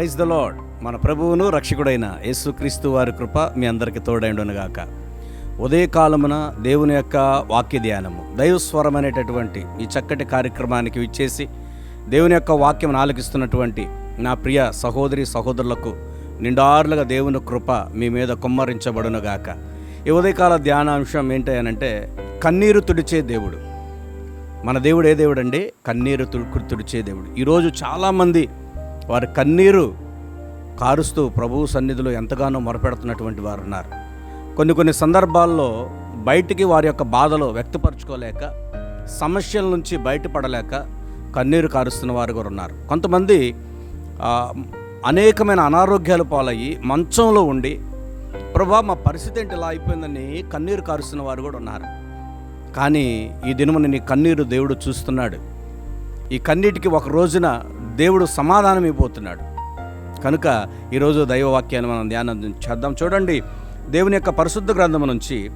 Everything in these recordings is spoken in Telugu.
ప్రైజ్ ద లాడ్ మన ప్రభువును రక్షకుడైన యేసుక్రీస్తు వారి కృప మీ అందరికీ తోడైండునుగాక. ఉదయకాలమున దేవుని యొక్క వాక్య ధ్యానము దైవస్వరం అనేటటువంటి ఈ చక్కటి కార్యక్రమానికి విచ్చేసి దేవుని యొక్క వాక్యం ఆలకిస్తున్నటువంటి నా ప్రియ సహోదరి సహోదరులకు నిండారులుగా దేవుని కృప మీ మీద కుమ్మరించబడునుగాక. ఈ ఉదయకాల ధ్యానాంశం ఏంటి కన్నీరు తుడిచే దేవుడు. మన దేవుడు ఏ దేవుడు అండి కన్నీరు తుడుకు తుడిచే దేవుడు. ఈరోజు చాలామంది వారి కన్నీరు కారుస్తూ ప్రభువు సన్నిధిలో ఎంతగానో మొరపెడుతున్నటువంటి వారు ఉన్నారు. కొన్ని కొన్ని సందర్భాల్లో బయటికి వారి యొక్క బాధలు వ్యక్తపరచుకోలేక సమస్యల నుంచి బయటపడలేక కన్నీరు కారుస్తున్న వారు కూడా ఉన్నారు. కొంతమంది అనేకమైన అనారోగ్యాలు పాలయ్యి మంచంలో ఉండి ప్రభా మా పరిస్థితి ఏంటి? ఇలా అయిపోయిందని కన్నీరు కారుస్తున్న వారు కూడా ఉన్నారు. కానీ ఈ దినమున నీ కన్నీరు దేవుడు చూస్తున్నాడు. ఈ కన్నీటికి ఒక రోజున దేవుడు సమాధానం ఇవ్వబోతున్నాడు కనుక ఈరోజు దైవవాక్యాన్ని మనం ధ్యానం చేద్దాం. చూడండి దేవుని యొక్క పరిశుద్ధ గ్రంథము నుంచి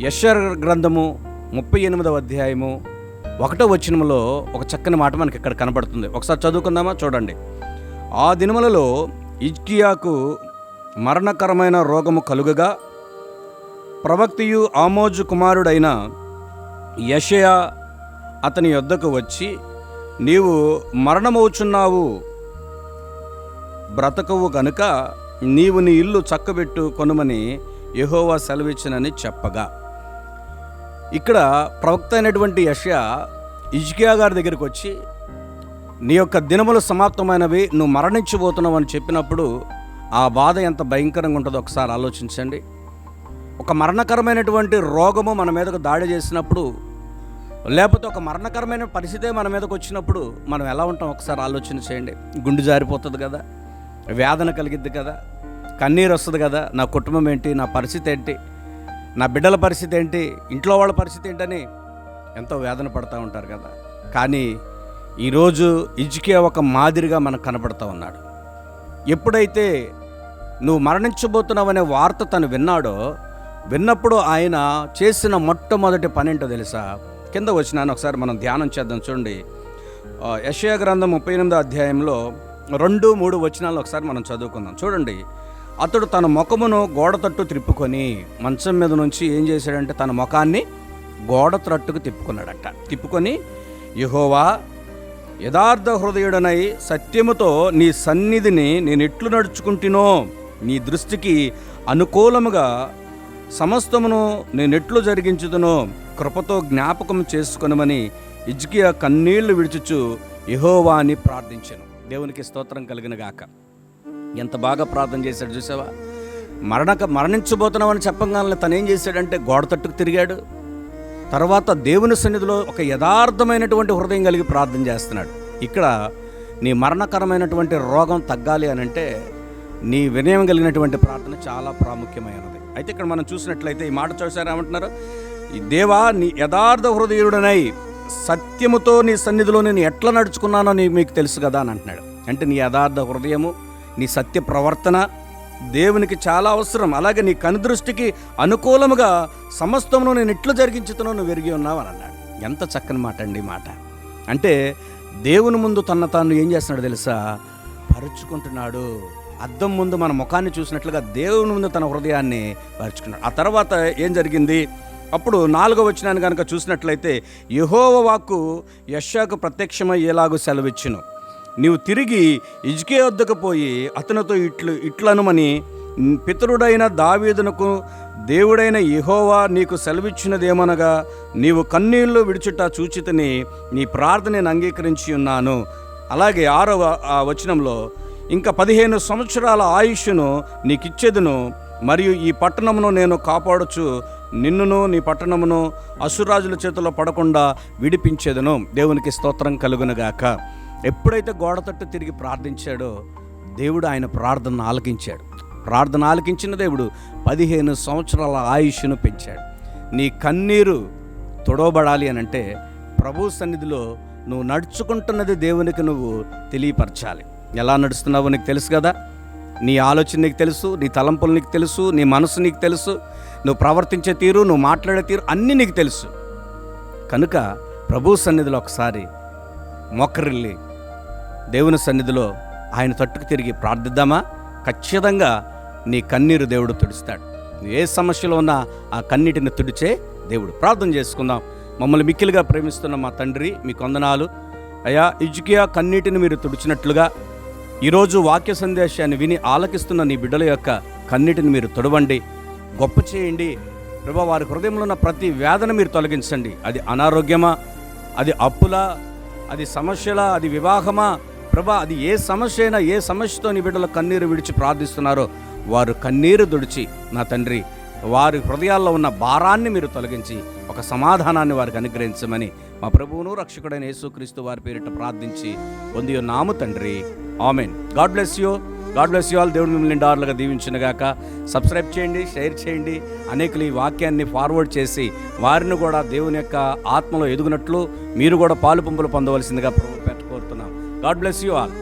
యశ్వర్ గ్రంథము ముప్పై ఎనిమిదవ అధ్యాయము ఒకటో వచనంలో ఒక చక్కని మాట మనకి ఇక్కడ కనబడుతుంది. ఒకసారి చదువుకుందామా? చూడండి. ఆ దినములలో ఇజ్కియాకు మరణకరమైన రోగము కలుగగా ప్రవక్తియు ఆమోజు కుమారుడైన యషయా అతని యొద్దకు వచ్చి నీవు మరణమవుచున్నావు. బ్రతకవు గనుక నీవు నీ ఇల్లు చక్కబెట్టు కొనుమని యహోవా సెలవిచ్చినని చెప్పగా. ఇక్కడ ప్రవక్త అయినటువంటి యష్యా ఇజ్కియా గారి దగ్గరికి వచ్చి నీ యొక్క దినములు సమాప్తమైనవి నువ్వు మరణించిపోతున్నావు అని చెప్పినప్పుడు ఆ బాధ ఎంత భయంకరంగా ఉంటుందో ఒకసారి ఆలోచించండి. ఒక మరణకరమైనటువంటి రోగము మన మీదకు దాడి చేసినప్పుడు లేకపోతే ఒక మరణకరమైన పరిస్థితే మన మీదకి వచ్చినప్పుడు మనం ఎలా ఉంటాం? ఒకసారి ఆలోచన చేయండి. గుండె జారిపోతుంది కదా? వేదన కలిగిద్ది కదా? కన్నీరు వస్తుంది కదా? నా కుటుంబం ఏంటి? నా పరిస్థితి ఏంటి? నా బిడ్డల పరిస్థితి ఏంటి? ఇంట్లో వాళ్ళ పరిస్థితి ఏంటని ఎంతో వేదన పడుతూ ఉంటారు కదా? కానీ ఈరోజు ఇజ్కే ఒక మాదిరిగా మనకు కనపడుతూ ఉన్నాడు. ఎప్పుడైతే నువ్వు మరణించబోతున్నావనే వార్త తను విన్నాడో విన్నప్పుడు ఆయన చేసిన మొట్టమొదటి పని ఏంటో తెలుసా? కింద వచ్చినాను ఒకసారి మనం ధ్యానం చేద్దాం చూడండి. యశయ గ్రంథం ముప్పై ఎనిమిదో అధ్యాయంలో రెండు మూడు వచనాలు ఒకసారి మనం చదువుకుందాం. చూడండి. అతడు తన ముఖమును గోడ తట్టు త్రిప్పుకొని మంచం మీద నుంచి ఏం చేశాడంటే తన ముఖాన్ని గోడ త్రట్టుకు తిప్పుకున్నాడట. తిప్పుకొని యహోవా యథార్థ హృదయుడనై సత్యముతో నీ సన్నిధిని నేను ఎట్లు నడుచుకుంటునో నీ దృష్టికి అనుకూలముగా సమస్తమును నేనెట్లు జరిగించుదునో కృపతో జ్ఞాపకం చేసుకొనమని ఇజ్కియా కన్నీళ్ళు విడిచుచు యెహోవా అని ప్రార్థించాను. దేవునికి స్తోత్రం కలిగిన గాక ఎంత బాగా ప్రార్థన చేశాడు చూసావా? మరణక మరణించబోతున్నామని చెప్పగానే తనేం చేశాడంటే గోడ తట్టుకు తిరిగాడు. తర్వాత దేవుని సన్నిధిలో ఒక యథార్థమైనటువంటి హృదయం కలిగి ప్రార్థన చేస్తున్నాడు. ఇక్కడ నీ మరణకరమైనటువంటి రోగం తగ్గాలి అని అంటే నీ వినయం కలిగినటువంటి ప్రార్థన చాలా ప్రాముఖ్యమైనది. అయితే ఇక్కడ మనం చూసినట్లయితే ఈ మాట చూసారేమంటున్నారు ఈ దేవా నీ యథార్థ హృదయుడనై సత్యముతో నీ సన్నిధిలో నేను ఎట్లా నడుచుకున్నానో నీ మీకు తెలుసు కదా అని అంటున్నాడు. అంటే నీ యథార్థ హృదయము నీ సత్య ప్రవర్తన దేవునికి చాలా అవసరం. అలాగే నీ కనుదృష్టికి అనుకూలముగా సమస్తమును నేను ఎట్లు జరిగించుతున్నా నువ్వు ఎరిగి ఉన్నావు అని అన్నాడు. ఎంత చక్కని మాట అండి ఈ మాట. అంటే దేవుని ముందు తన తాను ఏం చేస్తున్నాడు తెలుసా? పరుచుకుంటున్నాడు. అద్దం ముందు మన ముఖాన్ని చూసినట్లుగా దేవుని ముందు తన హృదయాన్ని పరుచుకున్నాడు ఆ తర్వాత ఏం జరిగింది? అప్పుడు నాలుగో వచ్చినాన్ని కనుక చూసినట్లయితే యహోవ వాక్కు యశాకు ప్రత్యక్షమయ్యేలాగూ సెలవిచ్చును. నీవు తిరిగి ఇజుకే వద్దకు పోయి అతనితో ఇట్లు ఇట్లనుమని పితరుడైన దావీదునకు దేవుడైన ఇహోవా నీకు సెలవిచ్చినదేమనగా నీవు కన్నీళ్ళు విడిచుట చూచితని నీ ప్రార్థనను అంగీకరించి ఉన్నాను. అలాగే ఆరవ ఆ వచనంలో ఇంకా పదిహేను సంవత్సరాల ఆయుష్ను నీకిచ్చేదును మరియు ఈ పట్టణమును నేను కాపాడుచు నిన్నును నీ పట్టణమును అసురాజుల చేతిలో పడకుండా విడిపించేదను. దేవునికి స్తోత్రం కలుగునుగాక. ఎప్పుడైతే గోడ తట్టు తిరిగి ప్రార్థించాడో దేవుడు ఆయన ప్రార్థనను ఆలకించాడు. ప్రార్థన ఆలకించిన దేవుడు పదిహేను సంవత్సరాల ఆయుష్ను పెంచాడు. నీ కన్నీరు తొడవబడాలి అని అంటే ప్రభు సన్నిధిలో నువ్వు నడుచుకుంటున్నది దేవునికి నువ్వు తెలియపరచాలి. ఎలా నడుస్తున్నావో నీకు తెలుసు కదా. నీ ఆలోచన నీకు తెలుసు నీ తలంపులు నీకు తెలుసు నీ మనసు నీకు తెలుసు నువ్వు ప్రవర్తించే తీరు నువ్వు మాట్లాడే తీరు అన్నీ నీకు తెలుసు. కనుక ప్రభు సన్నిధిలో ఒకసారి మొక్కరిల్లి దేవుని సన్నిధిలో ఆయన తట్టుకు తిరిగి ప్రార్థిద్దామా? ఖచ్చితంగా నీ కన్నీరు దేవుడు తుడుస్తాడు. నువ్వు ఏ సమస్యలో ఉన్నా ఆ కన్నీటిని తుడిచే దేవుడు. ప్రార్థన చేసుకుందాం. మమ్మల్ని మిక్కిలిగా ప్రేమిస్తున్న మా తండ్రి మీ కొందనాలు. అయా ఇజుకియా కన్నీటిని మీరు తుడిచినట్లుగా ఈరోజు వాక్య సందేశాన్ని విని ఆలకిస్తున్న నీ బిడ్డల యొక్క కన్నిటిని మీరు తుడవండి గొప్ప చేయండి. ప్రభా వారి హృదయంలో ఉన్న ప్రతి వేదన మీరు తొలగించండి. అది అనారోగ్యమా? అది అప్పులా? అది సమస్యలా? అది వివాహమా? ప్రభా అది ఏ సమస్య అయినా ఏ సమస్యతో నీ బిడ్డల కన్నీరు విడిచి ప్రార్థిస్తున్నారో వారు కన్నీరు దుడిచి నా తండ్రి వారి హృదయాల్లో ఉన్న భారాన్ని మీరు తొలగించి ఒక సమాధానాన్ని వారికి అనుగ్రహించమని మా ప్రభువును రక్షకుడైన యేసుక్రీస్తు వారి పేరిట ప్రార్థించి పొంది నాము తండ్రి. Amen. God bless you. God bless you all. దేవుడు మిమ్మల్ని డార్లుగా దీవించినగాక సబ్స్క్రైబ్ చేయండి షేర్ చేయండి అనేకులు ఈ వాక్యాన్ని ఫార్వర్డ్ చేసి వారిని కూడా దేవుని యొక్క ఆత్మలో ఎదుగునట్లు మీరు కూడా పాలు పంపులు పొందవలసిందిగా ప్రభు కోరుతున్నాం. God bless you all.